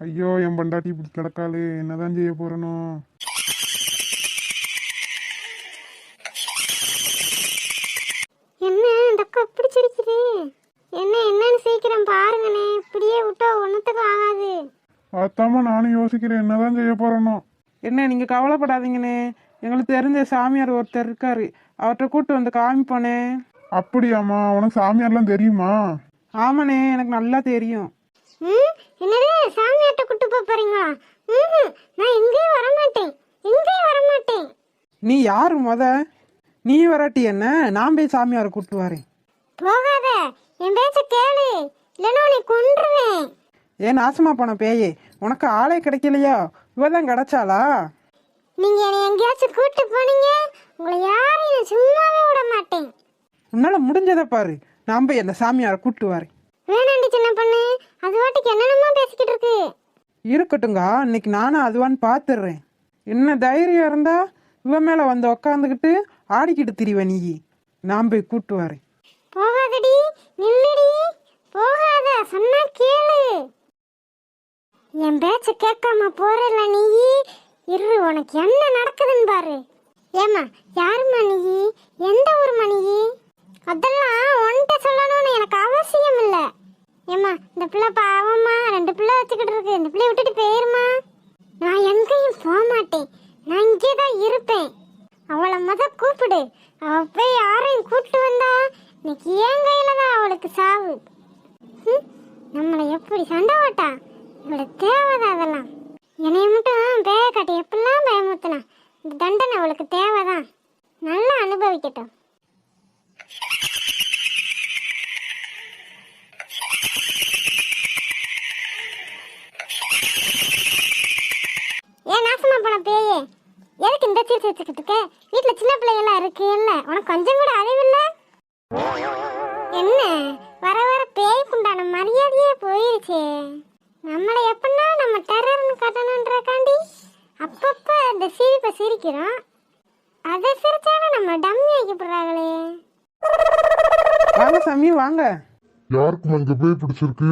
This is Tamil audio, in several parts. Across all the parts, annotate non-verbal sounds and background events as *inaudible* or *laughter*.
ஐயோ என் பொண்டாட்டி இப்படி கிடக்காளே என்னதான் செய்ய போறனோ? என்ன இந்த அக்கா இப்படி சிரிக்குது? என்ன என்னன்னு சீக்கிரம் பாருங்கண்ணே. இப்படியே விட்டா ஒன்றுத்துக்கும் ஆகாது. அதாம்மா நானும் யோசிக்கிறேன் என்னதான் செய்ய போறனோ. என்ன நீங்கள் கவலைப்படாதீங்கண்ணே. எங்களுக்கு தெரிஞ்ச சாமியார் ஒருத்தர் இருக்காரு. அவர்கிட்ட கூட்டு வந்து காமிப்போனே அப்படியாம்மா உனக்கு சாமியார்லாம் தெரியுமா? ஆமாண்ணே எனக்கு நல்லா தெரியும். ம்? என்னது சாமியார்ட்ட கூட்டு போக போறீங்களா? ம் நான் எங்கேயும் வரமாட்டேன். எங்கேயும் வரமாட்டேன். நீ யாரு முத? நீ வராட்டி என்ன? நான் போய் சாமியாரை கூட்டு வரேன். போகாத. என் பேச்ச கேளு. இல்லைன்னா உன்னை கொன்றுவேன். ஏன் நாசமா போன பேயே? உனக்கு ஆளே கிடைக்கலையா? இவ தான் கிடைச்சாளா? நீங்க என்னை எங்கேயாச்சும் கூட்டு போனீங்க? உங்களை யாரையும் நான் சும்மாவே விட மாட்டேன். உன்னால முடிஞ்சதை பாரு. நான் போய் அந்த சாமியாரை கூட்டு வரேன். வேணாண்டி சின்ன பொண்ணு. அது வாட்டுக்கு என்னென்னமோ பேசிக்கிட்டு இருக்கு. இருக்கட்டுங்க இன்னைக்கு நானும் அதுவான்னு பார்த்துடுறேன் என்ன தைரியம் இருந்தா இவன் மேல வந்து உக்காந்துக்கிட்டு ஆடிக்கிட்டு திரிவ நீ. நான் போய் கூட்டு வரேன். போகாதடி நில்லுடி. போகாத சொன்னா கேளு. என் பேச்ச கேட்காம போறல நீ. இரு உனக்கு என்ன நடக்குதுன்னு பாரு. ஏமா யாரும்மா நீ? எந்த ஊருமா நீ? அதெல்லாம் உன்கிட்ட சொல்லணும்னு எனக்கு அவசியம் இல்லை ஏம்மா இந்த பிள்ளை பாவம்மா. ரெண்டு பிள்ளை வச்சுக்கிட்டு இருக்கு. இந்த பிள்ளைய விட்டுட்டு போயிருமா நான் எங்கேயும் போக மாட்டேன். நான் இங்கே தான் இருப்பேன். அவளை முத கூப்பிடு. அவ போய் யாரையும் கூப்பிட்டு வந்தா இன்னைக்கு என் கையில தான் அவளுக்கு சாவு. நம்மளை எப்படி சண்டை ஓட்டா இவளோட தேவைதான் அதெல்லாம். என்னைய மட்டும் பேய காட்டி எப்படிலாம் பயமுறுத்தினா? இந்த தண்டனை அவளுக்கு தேவைதான். நல்லா அனுபவிக்கட்டும். இங்க போய் பிடிச்சிருக்கு?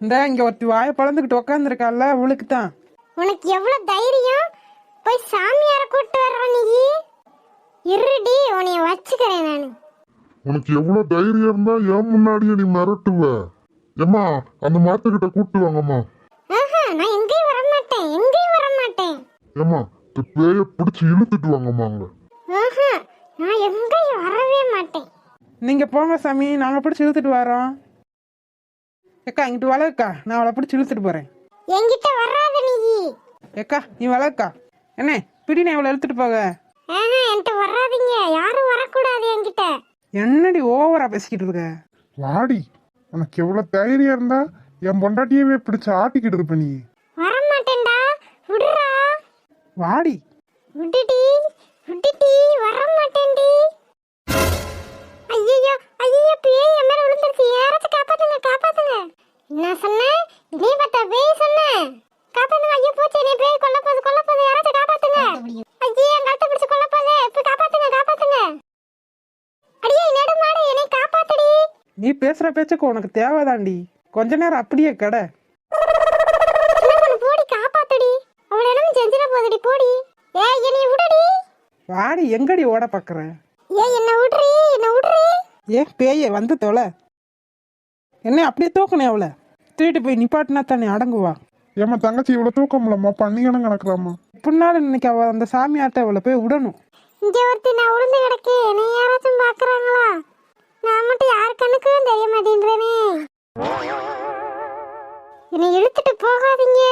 இந்த இங்க ஒருத்தி வாயை பழந்துக்கிட்டு உக்காந்துருக்கால அவளுக்கு தான் உனக்கு எவ்வளவு தைரியம்? போய் சாமியாரை கூட்டு வர்ற நீ? இருடி உன்னைய வச்சுக்கிறேன் நான். உனக்கு எவ்வளவு தைரியம் இருந்தா ஏன் முன்னாடியே நீ மிரட்டுவ. ஏம்மா அந்த மாத்துக்கிட்ட கூட்டு வாங்கம்மா. ஆஹா நான் எங்கேயும் வர மாட்டேன் எங்கேயும் வர மாட்டேன் ஏம்மா இந்த பேய பிடிச்சி இழுத்துட்டு வாங்கம்மா அங்க. ஆஹா நான் எங்கேயும் வரவே மாட்டேன். நீங்க போங்க சாமி நாங்க பிடிச்சி இழுத்துட்டு வரோம் ஏக்கா இங்கிட்டு வளர்க்கா. நான் அவளை பிடிச்சி இழுத்துட்டு போறேன். என்கிட்ட வராத நீ. ஏக்கா நீ வளர்க்கா. என்ன பிடி நான் இவளை இழுத்துட்டு போக? ஆஹா என்கிட்ட வராதீங்க. யாரும் வரக்கூடாது என்கிட்ட. என்னடி ஓவரா பேசிக்கிட்டு இருக்க? வாடி உனக்கு எவ்வளவு தைரியம் இருந்தா என் பொண்டாட்டியவே பிடிச்சு ஆட்டிக்கிட்டு இருப்ப நீ. வர மாட்டேன்டா விடுறா. வாடி. விட்டுடி விட்டுடி வர மாட்டேன்டி நீ பேசுற பேச்சுக்கு உனக்கு தேவைதாண்டி. கொஞ்ச நேரம் அப்படியே கடை. வாடி எங்கடி ஓட பாக்குற? ஏய் என்ன விடுறி என்ன விடுறி. ஏ பேயே வந்து தொலை. என்ன அப்படியே தூக்கணும் அவளை. தூக்கிட்டு போய் நிப்பாட்டினா தானே அடங்குவா. ஏம்மா தங்கச்சி இவ்வளவு தூக்கம் இல்லம்மா. பண்ணிக்கணும் கணக்குறாம்மா? இப்படினாலும் இன்னைக்கு அவ அந்த சாமியார்ட்ட அவளை போய் விடணும். இங்க ஒருத்தி நான் உளுந்து கிடக்கு. என்னை யாராச்சும் பாக்குறாங்களா? நான் மட்டும் யார் கண்ணுக்கும் தெரிய மாட்டேன்றேனே. என்னை இழுத்துட்டு போகாதீங்க.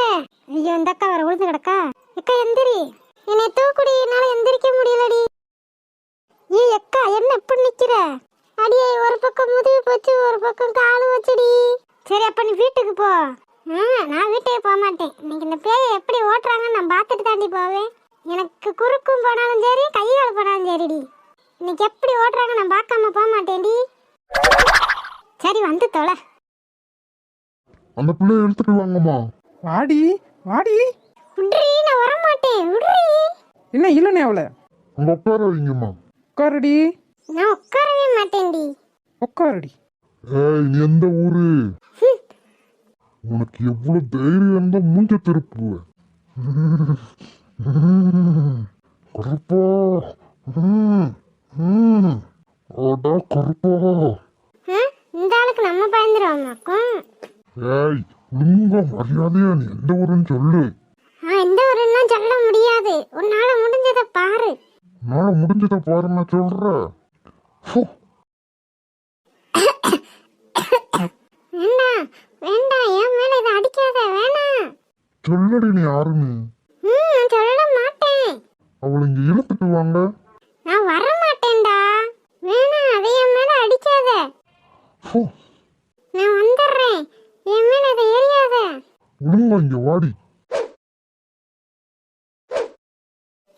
ஐயோ இந்த அக்கா வர உளுந்து கிடக்கா? அக்கா எந்திரி. என்னை தூக்குடி என்னால எந்திரிக்க முடியலடி. ஏ அக்கா என்ன இப்படி நிக்கிற? அடியே ஒரு பக்கம் முதுகு போச்சு ஒரு பக்கம் காலு வச்சுடி சரி அப்ப நீ வீட்டுக்கு போ. ஆ, நான் வீட்டுக்கு போக மாட்டேன். இன்னைக்கு இந்த பேயை எப்படி ஓட்டுறாங்கன்னு நான் பார்த்துட்டு தாண்டி போவேன். எனக்கு குறுக்கும் போனாலும் சரி கையால் போனாலும் சரிடி. இன்னைக்கு எப்படி ஓட்டுறாங்க நான் பார்க்காம போக மாட்டேன்டி. சரி வந்து தொலை. அந்த பிள்ளைய எடுத்துட்டு வாங்கம்மா. வாடி வாடி. விட்றி நான் வர மாட்டேன் விட்றி என்ன இல்லைனே அவளை? அங்க உட்கார வைங்கம்மா உட்காருடி. நான் உட்காரவே மாட்டேன்டி. உட்காருடி. ஏய் நீ எந்த ஊரு? உனக்கு எவ்வளவு தைரியம் இருந்தா மூஞ்ச திருப்புவ *laughs* கருப்பா ம். அடா கருப்பா? இந்த ஆளுக்கு நம்ம பயந்துருவோமாக்கும் ஏய் ஒழுங்கா மரியாதையா நீ எந்த ஊருன்னு சொல்லு. ஆ எந்த ஊருலாம் சொல்ல முடியாது. உன்னால முடிஞ்சதை பாரு. என்னால முடிஞ்சதை பாரு நான் சொல்றேன். வேண்டாம் வேண்டாம் என் மேல இதை அடிக்காத வேணாம் சொல்லடி நீ யாருன்னு. ம் நான் சொல்ல மாட்டேன் அவளை இங்க இழுத்துட்டு வாங்க. நான் வர மாட்டேன்டா வேணாம் அதை என் மேல அடிக்காத. ஃபு, நான் வந்துடுறேன். என் மேல இதை எரியாத. ஒழுங்கா இங்க வாடி.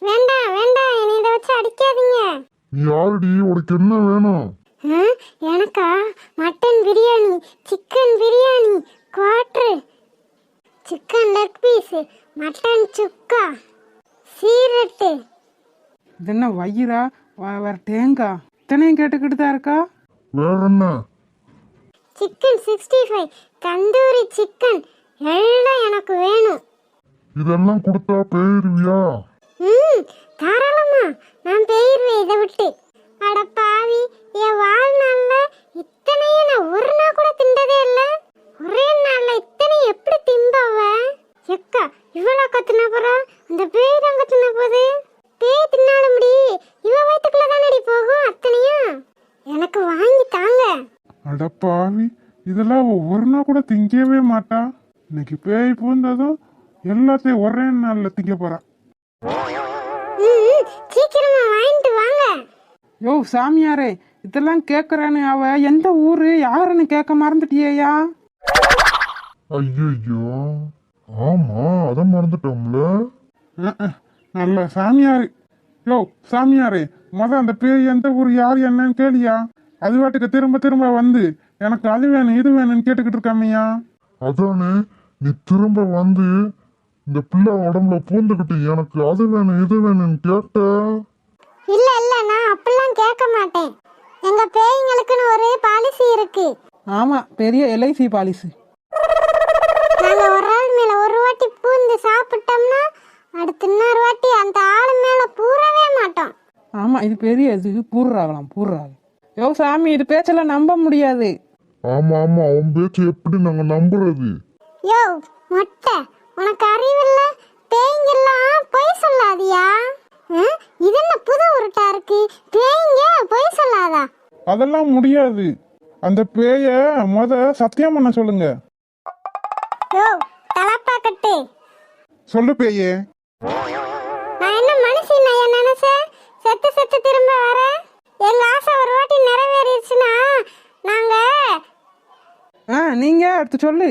வேண்டாம் வேண்டாம் என்னை இதை வச்சு அடிக்காதீங்க. நீ யாருடி? உனக்கு என்ன வேணும்? ஆ, எனக்கா? Mutton biryani chicken biryani quarter. Chicken leg piece mutton சுக்கா சீரட்டு. இது என்ன வயிறா வேற தேங்கா? இத்தனையும் கேட்டுக்கிட்டு தான் இருக்கா? வேற என்ன chicken sixty five tandoori chicken எல்லாம் எனக்கு வேணும். இதெல்லாம் கொடுத்தா போயிருவியா? ம் தாராளமா. நான் போயிருவேன் இதை விட்டு. அட பாவி என் வாழ்நாள்ல இத்தனையும் நான் ஒரு நாள் கூட திண்டதே இல்ல. ஒரே நாள்ல இத்தனையும் எப்படி திம்பவ? எக்கா இவ்வளோ கத்துனா போறா அந்த பேய் தான் கத்துனா போகுது பேய் தின்னாலும் முடி. இவ வயிற்றுக்குள்ள தானடி போகும் அத்தனையும்? எனக்கு வாங்கி தாங்க. அட பாவி இதெல்லாம் அவ ஒரு நாள் கூட திங்கவே மாட்டா. இன்னைக்கு பேய் பூந்ததும் எல்லாத்தையும் ஒரே நாள்ல திங்க போறா. சீக்கிரமா வாங்கிட்டு வாங்க. யோ சாமியாரே இதெல்லாம் கேட்குறான்னு அவ. எந்த ஊரு? யாருன்னு கேட்க மறந்துட்டியேயா? ஐயோ ஆமா அதை மறந்துட்டோம்ல. நல்ல சாமியாரு யோ சாமியாரே முத அந்த பேய் எந்த ஊர் யார் என்னன்னு கேளியா? அது வாட்டுக்கு திரும்ப திரும்ப வந்து எனக்கு அது வேணும் இது வேணும்னு கேட்டுக்கிட்டு இருக்காமையா அதானே நீ திரும்ப வந்து இந்த பிள்ளை உடம்புல பூந்துக்கிட்டு எனக்கு அது வேணும் இது வேணும்னு கேட்ட? இல்ல இல்ல நான் அப்படிலாம் கேட்க மாட்டேன். எங்க பேய்ங்களுக்குன்னு ஒரு பாலிசி இருக்கு. ஆமாம் பெரிய எல்ஐசி பாலிசி நாங்க ஒரு ஆள் மேல ஒரு வாட்டி பூந்து சாப்பிட்டோம்னா அடுத்த இன்னொரு வாட்டி அந்த ஆள் மேல பூரவே மாட்டோம். ஆமாம் இது பெரிய இது. பூர்றாகலாம் பூர்றாக. யோ சாமி இது பேச்செல்லாம் நம்ப முடியாது. ஆமா ஆமா அவன் பேச்சு எப்படி நாங்க நம்புறது? யோ மொட்டை உனக்கு அறிவில்ல? பேய்ங்கெல்லாம் பொய் சொல்லாதியா? இது என்ன புது உருட்டா இருக்கு? பேய்ங்க பொய் சொல்லாதா? அதெல்லாம் முடியாது. அந்த பேய முத சத்தியம் பண்ண சொல்லுங்க. யோ தலப்பா கட்டு. சொல்லு பேயே. நான் என்ன மனுஷன் நான் நினைச்சேன் செத்து செத்து திரும்ப வரேன் எங்க ஆசை ஒரு வாட்டி நிறைவேறிடுச்சுன்னா நாங்க ஆ நீங்கள் அடுத்து சொல்லு.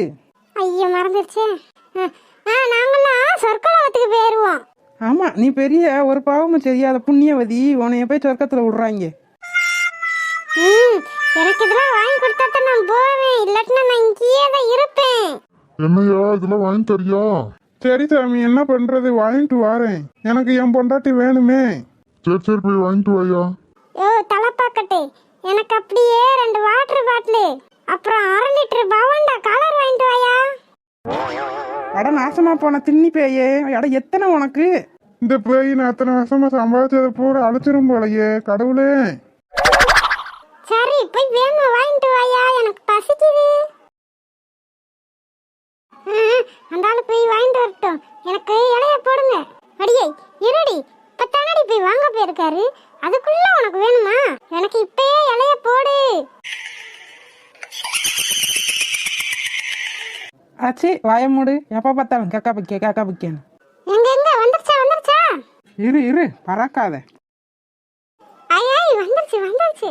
ஐயோ மறந்துருச்சே. ஆ, ஆ நாங்கெல்லாம் சொற்கலவத்துக்கு போயிருவோம். ஆமாம் நீ பெரிய ஒரு பாவமும் செய்யாத புண்ணியவதி உன்னைய போய் சொர்க்கத்தில் விடுறாங்க. ம் எனக்கு இதெல்லாம் வாங்கி கொடுத்தா தான் நான் போவேன். இல்லாட்டினா நான் இங்கேயே தான் இருப்பேன். என்னையா இதெல்லாம் வாங்கி தரியா? சரி சாமி என்ன பண்றது? வாங்கிட்டு வாரேன். எனக்கு என் பொண்டாட்டி வேணுமே. சரி சரி போய் வாங்கிட்டு வாயா. யோ தலைப்பாக்கட்டு. எனக்கு அப்படியே ரெண்டு வாட்டர் பாட்டிலு அப்புறம் அரை லிட்டர் பவண்டா கலர் வாங்கிட்டு வாயா. அட நாசமா போன தின்னி பேயே. அட எத்தனை உனக்கு? இந்த பேய் நான் அத்தனை வருஷமா சம்பாதிச்சதை பூரா அழைச்சிரும் போலயே கடவுளே. சரி போய் வேகமா வாங்கிட்டு வாயா. எனக்கு பசிக்குது. அந்த ஆளு போய் வாங்கிட்டு வரட்டும். எனக்கு இலைய போடுங்க. அடியே இருடி. இப்ப தானடி போய் வாங்க போயிருக்காரு? அதுக்குள்ள உனக்கு வேணுமா? எனக்கு இப்பயே இலைய போடு. ஆச்சி வாய மூடு. எப்போ பார்த்தாலும் கேக்கா பக்கிய கேக்கா பக்கியன்னு எங்க எங்க? வந்துருச்சா வந்துருச்சா? இரு இரு. பறக்காத. ஐயாய் வந்துருச்சு வந்துருச்சு.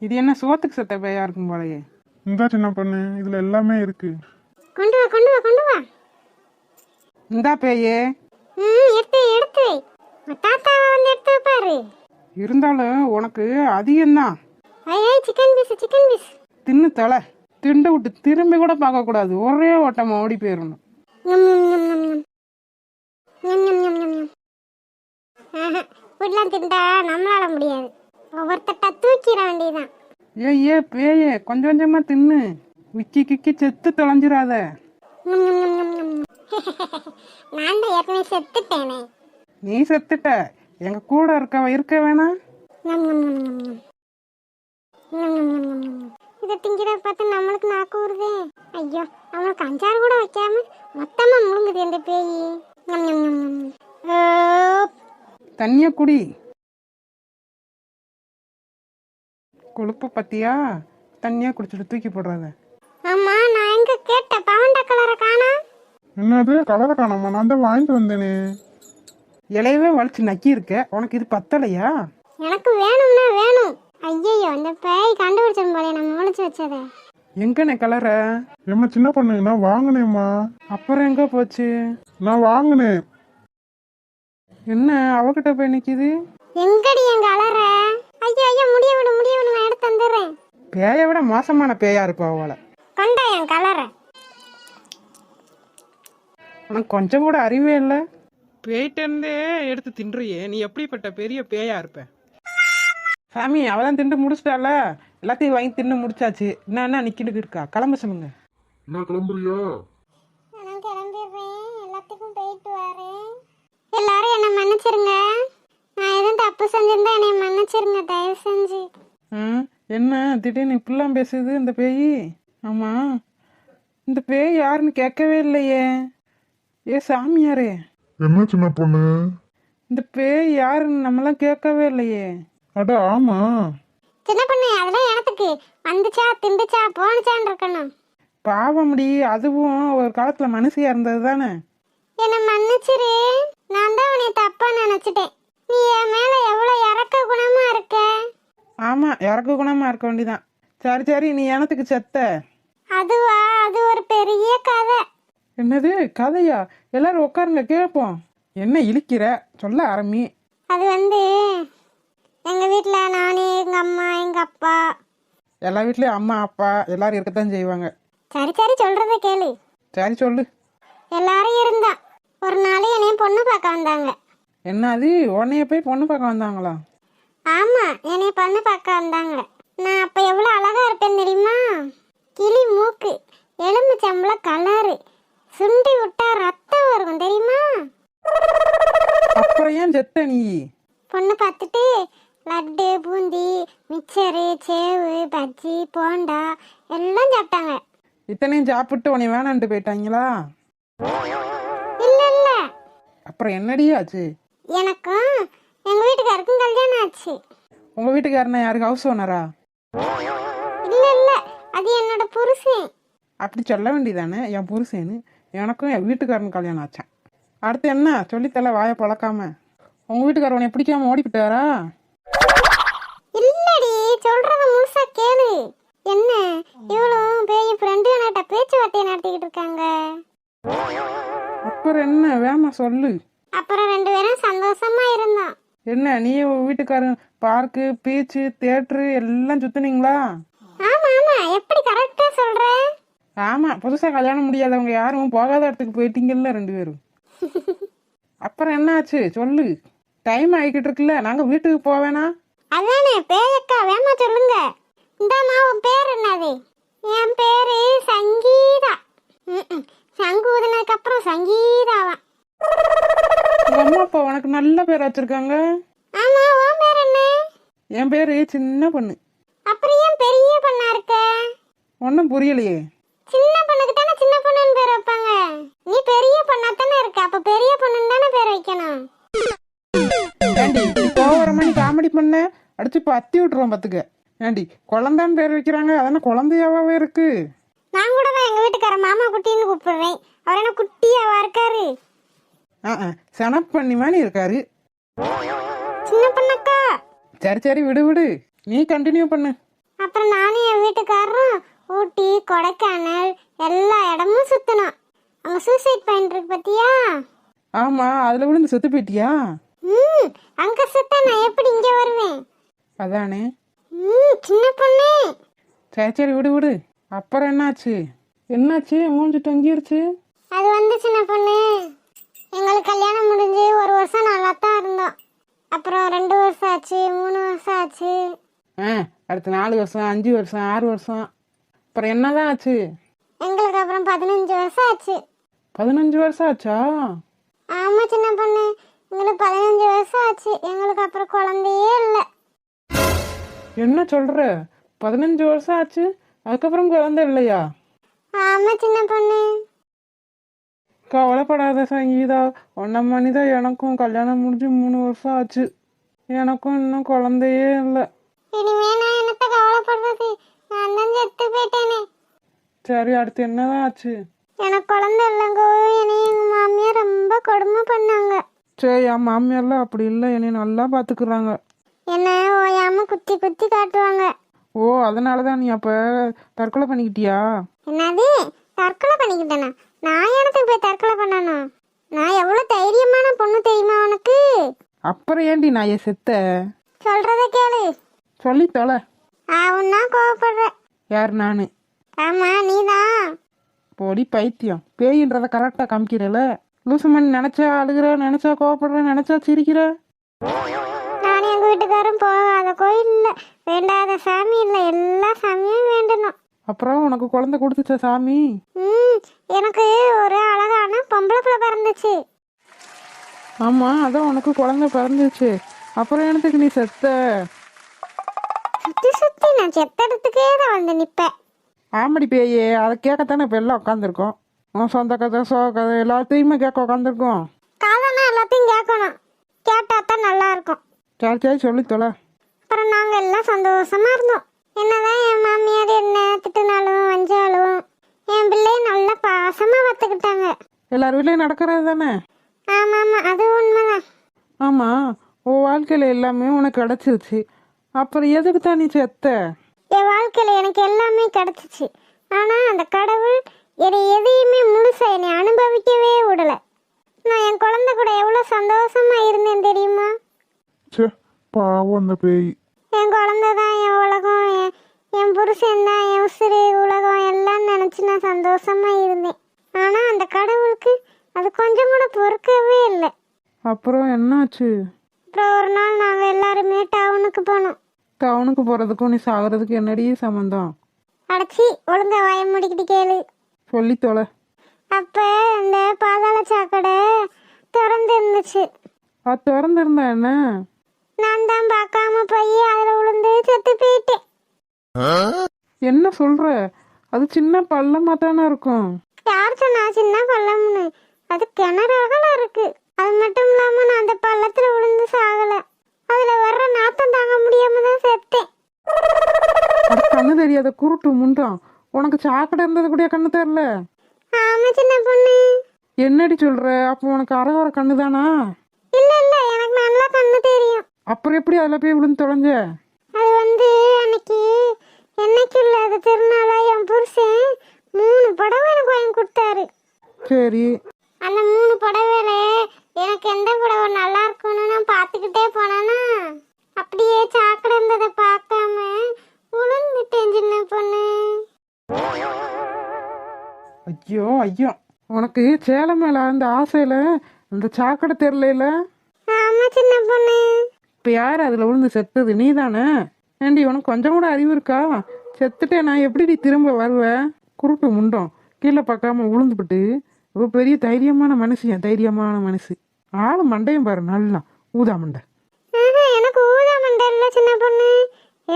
இது என்ன சோத்துக்கு செத்த பேயா இருக்கும் போலயே? இந்த சின்ன பொண்ணு? இதுல எல்லாமே இருக்கு. கொண்டு வா கொண்டு வா கொண்டு வா. இந்தா பேயே. ம் எடுத்து எடுத்து. தாத்தாவை வந்து எடுத்து வைப்பாரு இருந்தாலும் உனக்கு அதிகம்தான். ஐயாய் சிக்கன் பீஸ் சிக்கன் பீஸ் தின்னு தொலை. திண்டு விட்டு திரும்பி கூட பார்க்கக்கூடாது ஒரே ஓட்டமா ஓடி போயிடணும் ஞம் ஞம் ஞம் ஞம் ஞம். ஞம் ஞம் ஞம் ஞம் ஞம். ஆஹா இப்படிலாம் திண்டா நம்மளால முடியாது. ஒவ்வொருத்தட்டா தூக்கிட வேண்டியதுதான். ஏ ஏ பேயே கொஞ்சம் கொஞ்சமா தின்னு. விக்கி கிக்கி செத்து ம். *laughs* நான் தான் ஏற்கனவே செத்துட்டேனே. நீ செத்துட்ட. எங்க கூட இருக்க இருக்க வேணாம். இதை திங்கிறத பார்த்து நம்மளுக்கு நாக்கு வருதே ஐயோ நம்மளுக்கு அஞ்சாறு கூட வைக்காம மொத்தமா முழுங்குது இந்த பேய். தண்ணிய குடி. கொழுப்பு பத்தியா? தண்ணியா குடிச்சிட்டு தூக்கி போடுறத. ஆமா நான் எங்க கேட்ட பவண்ட கலரை காணோம் என்னது? கலரை காணாமா நான் தான் வாங்கிட்டு வந்தேனே. இலையவே வலிச்சு நக்கி இருக்க உனக்கு இது பத்தலையா? எனக்கு வேணும்னா வேணும். ஐயையோ இந்த பேய் கண்டுபிடிச்சிடும் போலே நம்ம ஒளிச்சு வச்சதை. எங்கண்ணே கலர? ஏம்மா சின்ன பொண்ணு நான் வாங்கினேம்மா. அப்புறம் எங்க போச்சு? நான் வாங்கினேன். என்ன அவகிட்ட போய் நிக்குது? எங்கடி எங்க அலற ஐயோ ஐயோ முடிய விடு முடிய விடு நான் எடுத்து வந்துடுறேன் பேயை விட மோசமான பேயா இருப்பா அவளை. கொண்டா என் கலரை. உனக்கு கொஞ்சம் கூட அறிவே இல்லை. பேய்ட்டே எடுத்து தின்றியே. நீ எப்படிப்பட்ட பெரிய பேயா இருப்ப? சாமி அவதான் திண்டு முடிச்சிட்டால? எல்லாத்தையும் வாங்கி தின்னு முடிச்சாச்சு. என்ன என்ன நிக்கிட்டு இருக்கா கிளம்ப சொல்லுங்க. என்ன கிளம்புறியா? நான் கிளம்பிடுறேன். எல்லாத்துக்கும் போயிட்டு வரேன். எல்லாரும் என்ன மன்னிச்சிருங்க. நான் எதுவும் தப்பு செஞ்சிருந்தா என்னை மன்னிச்சிருங்க தயவு செஞ்சு. ம் என்ன? திடீர்னு இப்படிலாம் பேசுது இந்த பேய்? ஆமா. இந்த பேய் யாருன்னு கேட்கவே இல்லையே. ஏ சாமியாரே. என்ன சின்ன பொண்ணு? இந்த பேய் யாருன்னு நம்மளாம் கேட்கவே இல்லையே. அட ஆமா. சின்ன பொண்ணு அதெல்லாம் எனக்கு வந்துச்சா திண்டுச்சா போனுச்சான்னு இருக்கணும். பாவம்டி அதுவும் ஒரு காலத்துல மனுஷியா இருந்தது தானே. என்னை மன்னிச்சிரு. நான் தான் உன்னை தப்பா நினைச்சிட்டேன். நீ என் மேல எவ்வளவு இறக்க குணமா இருக்க? ஆமா இறக்க குணமா இருக்க வேண்டிதான். சரி சரி நீ எனத்துக்கு செத்த. அதுவா அது ஒரு பெரிய கதை. என்னது கதையா? எல்லாரும் உட்காருங்க கேட்போம். என்ன இழிக்கிற? சொல்ல ஆரம்பி. அது வந்து எங்க வீட்ல நானே எங்க அம்மா எங்க அப்பா. எல்லா வீட்லயும் அம்மா அப்பா எல்லாரும் இருக்கத்தான் செய்வாங்க. சரி சரி சொல்றத கேளு. சரி சொல்லு. எல்லாரும் இருந்தா. ஒரு நாள் என்னையும் பொண்ணு பார்க்க வந்தாங்க. என்னது உன்னைய போய் பொண்ணு பார்க்க வந்தாங்களா? ஆமா என்னைய பொண்ணு பார்க்க வந்தாங்க. நான் அப்ப எவ்வளவு அழகா இருப்பேன் தெரியுமா? கிளி மூக்கு எலும்புச்சம்பள கலரு சுண்டி விட்டா ரத்தம் வரும் தெரியுமா? அப்புறம் ஏன் செத்த நீ? பொண்ணு பார்த்துட்டு லட்டு பூந்தி மிச்சரு சேவு பஜ்ஜி போண்டா எல்லாம் சாப்பிட்டாங்க. இத்தனையும் சாப்பிட்டு உன்னை வேணான்ட்டு போயிட்டாங்களா? இல்ல இல்ல. அப்புறம் என்னடி ஆச்சு? எனக்கும் எங்க வீட்டுக்காருக்கும் கல்யாணம் ஆச்சு. உங்க வீட்டுக்காரனா யாருக்கு ஹவுஸ் ஓனரா இல்ல இல்ல. அது என்னோட புருஷன். அப்படி சொல்ல வேண்டியதானே? என் புருஷன்னு எனக்கும் என் வீட்டுக்காரன் கல்யாணம் ஆச்சேன். அடுத்து என்ன? சொல்லித்தல வாயை பழக்காம. உங்க வீட்டுக்காரர் உன்னை பிடிக்காம ஓடிப்பிட்டாரா இல்லடி சொல்றத முழுசா கேளு. என்ன? இவளும் பேய் ஃப்ரெண்டு என்கிட்ட பேச்சுவார்த்தையை நடத்திக்கிட்டு இருக்காங்க. அப்புறம் என்ன? வேமா சொல்லு. அப்புறம் ரெண்டு பேரும் சந்தோஷமா இருந்தோம். என்ன நீ வீட்டுக்காரன் பார்க்கு பீச்சு தேட்ரு எல்லாம் சுத்துனீங்களா? ஆமா ஆமா. எப்படி கரெக்டா சொல்ற? ஆமா புதுசா கல்யாணம் முடியாதவங்க யாரும் போகாத இடத்துக்கு போயிட்டீங்கல்ல ரெண்டு பேரும். அப்புறம் என்னாச்சு? சொல்லு. டைம் ஆகிக்கிட்டு இருக்குல்ல. நாங்க வீட்டுக்கு போவேனா? அதானே பேயக்கா வேமா சொல்லுங்க. இந்தாம்மா உன் பேர் என்னது? என் பேரு சங்கீதா. சங்கு ஊதுனதுக்கு அப்புறம் சங்கீதாவா? உங்க அம்மா அப்பா உனக்கு நல்ல பேர் வச்சிருக்காங்க. ஆமா உன் பேர் என்ன? என் பேரு சின்ன பொண்ணு. அப்புறம் ஏன் பெரிய பொண்ணா இருக்க? ஒன்றும் புரியலையே. சின்ன பொண்ணுக்கு தானே சின்ன பொண்ணுன்னு பேர் வைப்பாங்க. நீ பெரிய பொண்ணா தானே இருக்க அப்ப பெரிய பொண்ணுன்னு தானே பேர் வைக்கணும். ஏண்டி போகிற மணி காமெடி பண்ண அடிச்சு இப்போ அத்தி விட்டுருவோம் பார்த்துக்க ஏண்டி குழந்தான்னு பேர் வைக்கிறாங்க அதென்ன குழந்தையாவே இருக்கு? நான் கூட தான் எங்க வீட்டுக்கார மாமா குட்டின்னு கூப்பிடுறேன் அவர் என்ன குட்டியாவா இருக்காரு? ஆ ஆ செனப்பண்ணி மாதிரி இருக்காரு. சின்ன பொண்ணக்கா? சரி சரி விடு விடு. நீ கண்டினியூ பண்ணு. அப்புறம் நானும் என் வீட்டுக்காரரும் ஊட்டி கொடைக்கானல் எல்லா இடமும் சுத்தினோம் அங்க சூசைட் பாயிண்ட் இருக்கு பாத்தியா? ஆமா அதுல விழுந்து செத்து போயிட்டியா? ம் அங்க சுத்த நான் எப்படி இங்க வருவேன்? அதானே. ம் சின்ன பொண்ணு. சரி சரி விடு விடு. அப்புறம் என்னாச்சு? என்னாச்சு? மூஞ்சி தொங்கிருச்சு அது வந்து சின்ன பொண்ணு. எங்களுக்கு கல்யாணம் முடிஞ்சு ஒரு வருஷம் நல்லா தான் இருந்தோம். அப்புறம் ரெண்டு வருஷம் ஆச்சு மூணு வருஷம் ஆச்சு. ஆ அடுத்து நாலு வருஷம் அஞ்சு வருஷம் ஆறு வருஷம். அப்புறம் என்னதான் ஆச்சு? எங்களுக்கு அப்புறம் பதினஞ்சு வருஷம் ஆச்சு. பதினஞ்சு வருஷம் ஆச்சா? ஆமா சின்ன பொண்ணு. எங்களுக்கு பதினஞ்சு வருஷம் ஆச்சு. எங்களுக்கு அப்புறம் குழந்தையே இல்லை. என்ன சொல்ற? பதினஞ்சு வருஷம் ஆச்சு. அதுக்கப்புறம் குழந்தை இல்லையா? ஆமா சின்ன பொண்ணு. கவலைப்படாத சங்கீதா. ஒன்ன மணி தான் எனக்கும் கல்யாணம் முடிஞ்சு மூணு வருஷம் ஆச்சு. எனக்கும் இன்னும் குழந்தையே இல்லை. இனிமே நான் என்னத்த கவலைப்படுறது? நான் தான் செத்து போயிட்டேனே. சரி அடுத்து என்னதான் ஆச்சு? எனக்கு குழந்தை இல்லைங்கோ. என்னை எங்க மாமியார் ரொம்ப கொடுமை பண்ணாங்க. சரி என் மாமியார்லாம் அப்படி இல்லை. என்னை நல்லா பார்த்துக்குறாங்க. என்ன ஓயாம குத்தி குத்தி காட்டுவாங்க. ஓ அதனால தான் நீ அப்போ தற்கொலை பண்ணிக்கிட்டியா? என்னது? தற்கொலை பண்ணிக்கிட்டேனா? நான் எனக்கு போய் தற்கொலை பண்ணணும்? நான் எவ்வளோ தைரியமான பொண்ணு தெரியுமா உனக்கு? அப்புறம் ஏண்டி நான் செத்த? சொல்றத கேளு. சொல்லி தொலை அவன்னா கோவப்படுற யார் நான்? ஆமா நீதான். போடி பைத்தியம். பேயின்றத கரெக்டாக காமிக்கிறல. லூசுமணி நினச்சா அழுகிற நினச்சா கோவப்படுற நினச்சா சிரிக்கிற? நான் எங்க வீட்டுக்காரும் போகாத கோயில் இல்ல வேண்டாத சாமி இல்ல எல்லா சாமியும் வேண்டணும். அப்புறம் உனக்கு குழந்தை கொடுத்துச்சா சாமி? ம் எனக்கு ஒரு அழகான பொம்பளை பிள்ளை பிறந்துச்சு. ஆமாம் அதான் உனக்கு குழந்தை பிறந்துச்சு. அப்புறம் என்னத்துக்கு நீ செத்த? சுத்தி நான் செத்தடத்துக்கே தான் வந்து நிப்பேன். ஆமடி பேயே அதை கேட்கத்தானே இப்போ எல்லாம் உட்காந்துருக்கோம் உன் சொந்த கதை சோ கதை எல்லாத்தையுமே கேட்க உட்காந்துருக்கோம் காதனா எல்லாத்தையும் கேட்கணும். கேட்டா தான் நல்லா இருக்கும். சரி சரி சொல்லி தொலை. அப்புறம் நாங்க எல்லாம் சந்தோஷமா இருந்தோம். என்னதான் என் மாமியார் என்ன திட்டுனாலும் வஞ்சாலும் என் பிள்ளைய நல்லா பாசமா பார்த்துக்கிட்டாங்க. எல்லார் வீட்லேயும் நடக்கிறது தானே? ஆமா ஆமா அது உண்மைதான். ஆமாம் உன் வாழ்க்கையில் எல்லாமே உனக்கு கிடச்சிருச்சு. அப்புறம் எதுக்கு தான் நீ செத்த? என் வாழ்க்கையில எனக்கு எல்லாமே கிடைச்சிச்சு. ஆனா அந்த கடவுள் என்னை எதையுமே முழுசா என்னை அனுபவிக்கவே விடல. நான் என் குழந்தை கூட எவ்வளவு சந்தோஷமா இருந்தேன் தெரியுமா? ச்சே பாவம் அந்த பேய். என் குழந்தை தான் என் உலகம் என்- என் புருஷன் தான் என் உசுறு உலகம் எல்லாம் நினைச்சு நான் சந்தோஷமா இருந்தேன். ஆனா அந்த கடவுளுக்கு அது கொஞ்சம் கூட பொறுக்கவே இல்லை. அப்புறம் என்னாச்சு? அப்புறம் ஒரு நாள் நாங்க எல்லாருமே டவுனுக்கு போனோம். டவுனுக்கு போகிறதுக்கும் நீ சாகிறதுக்கு என்னடி சம்மந்தம் அடைச்சி ஒழுங்கா வாய முடிக்கிட்டு கேளு. சொல்லி தொலை. அப்ப இந்த பாதாள சாக்கடை திறந்து இருந்துச்சு அது திறந்துருந்தா என்ன? நான் தான் பார்க்காம போய் அதுல விழுந்து செத்து போயிட்டேன். என்ன சொல்ற? அது சின்ன பள்ளமாக தானே இருக்கும். யார் சொன்னா சின்ன பள்ளம்னு? அது கிணறு அகல இருக்கு. அது மட்டும் இல்லாம நான் அந்த பள்ளத்துல விழுந்து சாகல. அதுல வர்ற நாத்தம் தாங்க முடியாம தான் செத்தேன். அது கண்ணு தெரியாத குருட்டு முண்டம் உனக்கு சாக்கடை இருந்தது கூட கண்ணு தெரில ஆமா சின்ன பொண்ணு. என்னடி சொல்ற? அப்போ உனக்கு அரைவர கண்ணு தானா? இல்ல இல்ல எனக்கு நல்லா கண்ணு தெரியும். அப்புறம் எப்படி அதில் போய் விழுந்து தொலைஞ்ச? அது வந்து அன்னைக்கு என்னைக்கு இல்லாத திருநாளா என் புருஷன் மூணு புடவை எனக்கு வாங்கி கொடுத்தாரு. சரி. எனக்கு எந்த புடவை நல்லா இருக்கும்னு நான் பார்த்துக்கிட்டே போனேன்னா அப்படியே சாக்கடை இருந்ததை பார்க்காம உளுந்துட்டேன் சின்ன பொண்ணு. ஐயோ ஐயோ. உனக்கு சேலை மேலே அந்த ஆசையில் அந்த சாக்கடை தெரில ஆமா சின்ன பொண்ணு. இப்போ யார் அதில் விழுந்து செத்தது? நீ தானே ஏண்டி உனக்கு கொஞ்சம் கூட அறிவு இருக்கா? செத்துட்டே நான் எப்படி திரும்ப வருவேன் குருட்டு முண்டம். கீழே பார்க்காம விழுந்துபிட்டு இவ பெரிய தைரியமான மனுஷன் தைரியமான மனுஷி ஆளு மண்டையும் பாரு நல்லா. ஊதா மண்டை. எனக்கு ஊதா மண்டை இல்ல சின்ன பொண்ணு.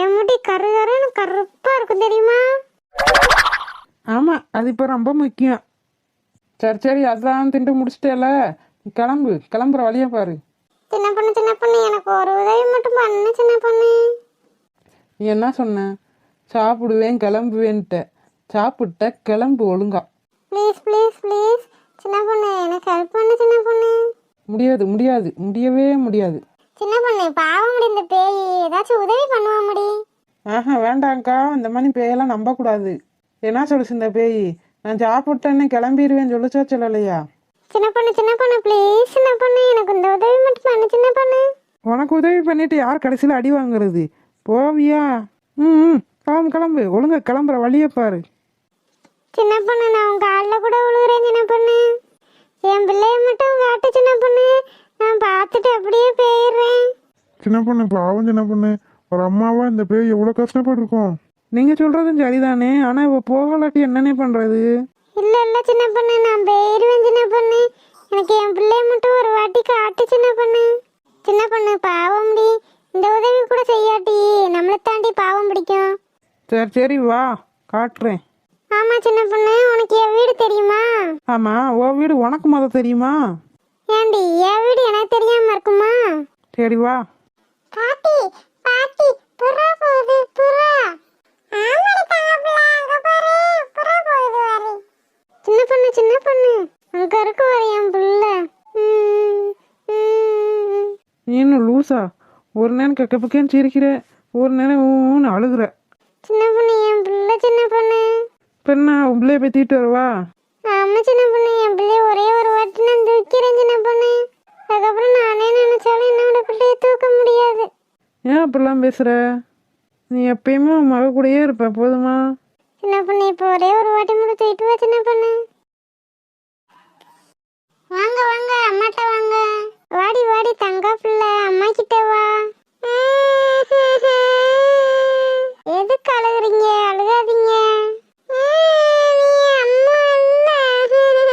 என் முடி கரு கருன்னு கருப்பா இருக்கும் தெரியுமா? ஆமாம் அது இப்போ ரொம்ப முக்கியம். சரி சரி அதான் திண்டு முடிச்சிட்டேல. கிளம்பு கிளம்புற வழியா பாரு. சின்ன பொண்ணு சின்ன பொண்ணு எனக்கு ஒரு உதவி மட்டும் பண்ணு சின்ன பொண்ணு. நீ என்ன சொன்ன? சாப்பிடுவேன் கிளம்புவேன்ட்ட. சாப்பிட்ட கிளம்பு ஒழுங்கா. ப்ளீஸ் ப்ளீஸ் ப்ளீஸ் சின்ன பொண்ணு எனக்கு ஹெல்ப் பண்ணு சின்ன பொண்ணு. முடியாது முடியாது. முடியவே முடியாது. சின்ன பொண்ணு பாவம் முடிந்த பேய். ஏதாச்சும் உதவி பண்ணுவா முடி ஆஹா வேண்டாங்க்கா. இந்த மாதிரி பேயெல்லாம் நம்பக்கூடாது. என்ன சொல்லுச்சு இந்த பேய்? நான் சாப்பிட்டேன்னு கிளம்பிடுவேன் சொல்லுச்சா சொல்லலையா? சின்ன பொண்ணு சின்ன பொண்ணு ப்ளீஸ் சின்ன பொண்ணு. எனக்கு இந்த உதவி மட்டும் பண்ணு சின்ன பொண்ணு. உனக்கு உதவி பண்ணிட்டு யார் கடைசியில் அடி வாங்குறது? போவியா? ம் ம், கிளம்பு கிளம்பு. ஒழுங்கா கிளம்புற வழியை பாரு. சின்ன பொண்ணு நான் உங்க காலில் கூட விழுகிறேன் சின்ன பொண்ணு. என் பிள்ளைய மட்டும் காட்டு சின்ன பொண்ணு. நான் பார்த்துட்டு அப்படியே போயிடுறேன். சின்ன பொண்ணு பாவம் சின்ன பொண்ணு. ஒரு அம்மாவா இந்த பேய் எவ்வளோ கஷ்டப்பட்டிருக்கோம்? நீங்கள் சொல்கிறதும் சரிதானே? ஆனால் இவ போகலாட்டி என்னனே பண்ணுறது இல்ல சின்ன பொண்ணு நான் போயிருவேன் சின்ன பொண்ணு. எனக்கு என் பிள்ளைய மட்டும் ஒரு வாட்டி காட்டு சின்ன பொண்ணு. சின்ன பொண்ணு பாவம் டி. இந்த உதவி கூட செய்யாட்டி. நம்மளை தாண்டி பாவம் பிடிக்கும். சரி சரி வா. காட்டுறேன். ஆமா சின்ன பொண்ணு உனக்கு என் வீடு தெரியுமா? ஆமாம் ஓ வீடு உனக்கு முத தெரியுமா? ஏண்டி என் வீடு எனக்கு தெரியாம இருக்குமா? சரி வா. பாட்டி பாட்டி புறா போகுது புறா. சின்ன பொண்ணு சின்ன பொண்ணு அங்க இருக்கு வர என் புள்ள. ம், ம். நீ இன்னும் லூசா? ஒரு நேரம் கெக்க பக்கேன்னு சிரிக்கிற ஒரு நேரம் ஊன்னு அழுகுற. சின்ன பொண்ணு என் புள்ள சின்ன பொண்ணு. பெண்ணா உன் பிள்ளைய போய் தீட்டு வருவா? ஆமா சின்ன பொண்ணு. என் பிள்ளைய ஒரே ஒரு வாட்டி நான் தூக்கிறேன் சின்ன பொண்ணு. அதுக்கப்புறம் நானே நினைச்சாலும் என்னோட பிள்ளைய தூக்க முடியாது. ஏன் அப்படிலாம் பேசுற? நீ எப்பயுமே உன் மக கூடயே இருப்ப போதுமா? சின்ன பொண்ணு இப்போ ஒரே ஒரு வாட்டி மட்டும் தூக்கிட்டு வா சின்ன பொண்ணு. வாங்க வாங்க அம்மாட்ட வாங்க. வாடி வாடி தங்க பிள்ளை அம்மா கிட்ட வா எதுக்கு அழுகுறீங்க அழுகாதீங்க நீ அம்மா இல்ல.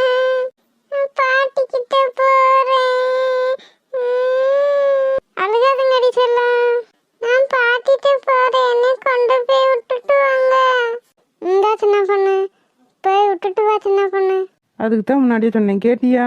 நான் பாட்டி கிட்ட போறேன் அழுகாதுங்கடி செல்லம் நான் பாட்டிட்டு போறேன் என்னை கொண்டு போய் விட்டுட்டு வாங்க இந்தா சின்ன பொண்ணு போய் விட்டுட்டு வா சின்ன பொண்ணு. அதுக்கு தான் முன்னாடியே சொன்னேன் கேட்டியா?